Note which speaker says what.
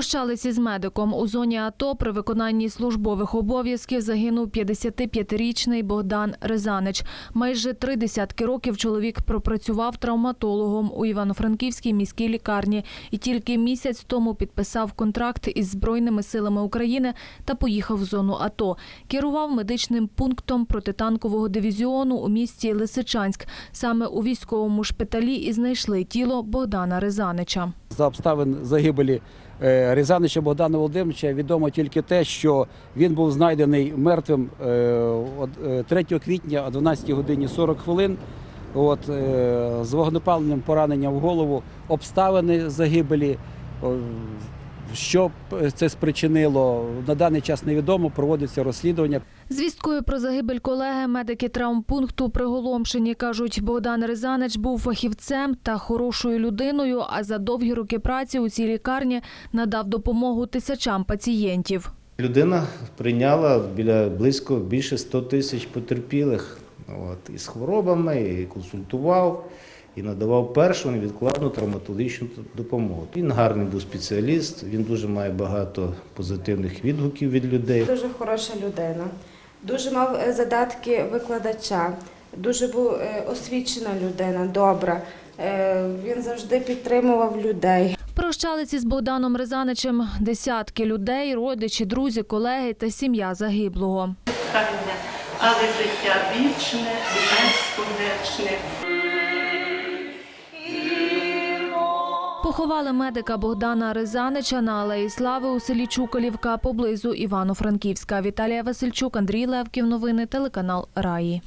Speaker 1: Прощалися з медиком у зоні АТО при виконанні службових обов'язків загинув 55-річний Богдан Ризанич. Майже три десятки років чоловік пропрацював травматологом у Івано-Франківській міській лікарні і тільки місяць тому підписав контракт із Збройними силами України та поїхав в зону АТО. Керував медичним пунктом протитанкового дивізіону у місті Лисичанськ. Саме у військовому шпиталі і знайшли тіло Богдана Ризанича.
Speaker 2: За обставин загибелі Рязанича Богдана Володимировича відомо тільки те, що він був знайдений мертвим е, от, е, 3 квітня о 12 годині 40 хвилин. От, е, з вогнепальним пораненням в голову обставини загибелі. Що це спричинило, на даний час невідомо, проводиться розслідування.
Speaker 1: Звісткою про загибель колеги медики травмпункту приголомшені кажуть, Богдан Ризанич був фахівцем та хорошою людиною. А за довгі роки праці у цій лікарні надав допомогу тисячам пацієнтів.
Speaker 3: Людина прийняла біля близько більше 100 тисяч потерпілих от, із хворобами, і консультував, і надавав першу невідкладну травматологічну допомогу. Він гарний був спеціаліст, він дуже має багато позитивних відгуків від людей.
Speaker 4: Дуже хороша людина, дуже мав е, задатки викладача, дуже був е, освічена людина, добра. Е, Він завжди підтримував людей.
Speaker 1: Прощалися з Богданом Ризаничем десятки людей, родичі, друзі, колеги та сім'я загиблого.
Speaker 5: але життя вічне і
Speaker 1: Поховали медика Богдана Ризанича на Алеї Слави у селі Чуколівка поблизу Івано-Франківська. Віталія Васильчук, Андрій Левків. Новини телеканал Раї.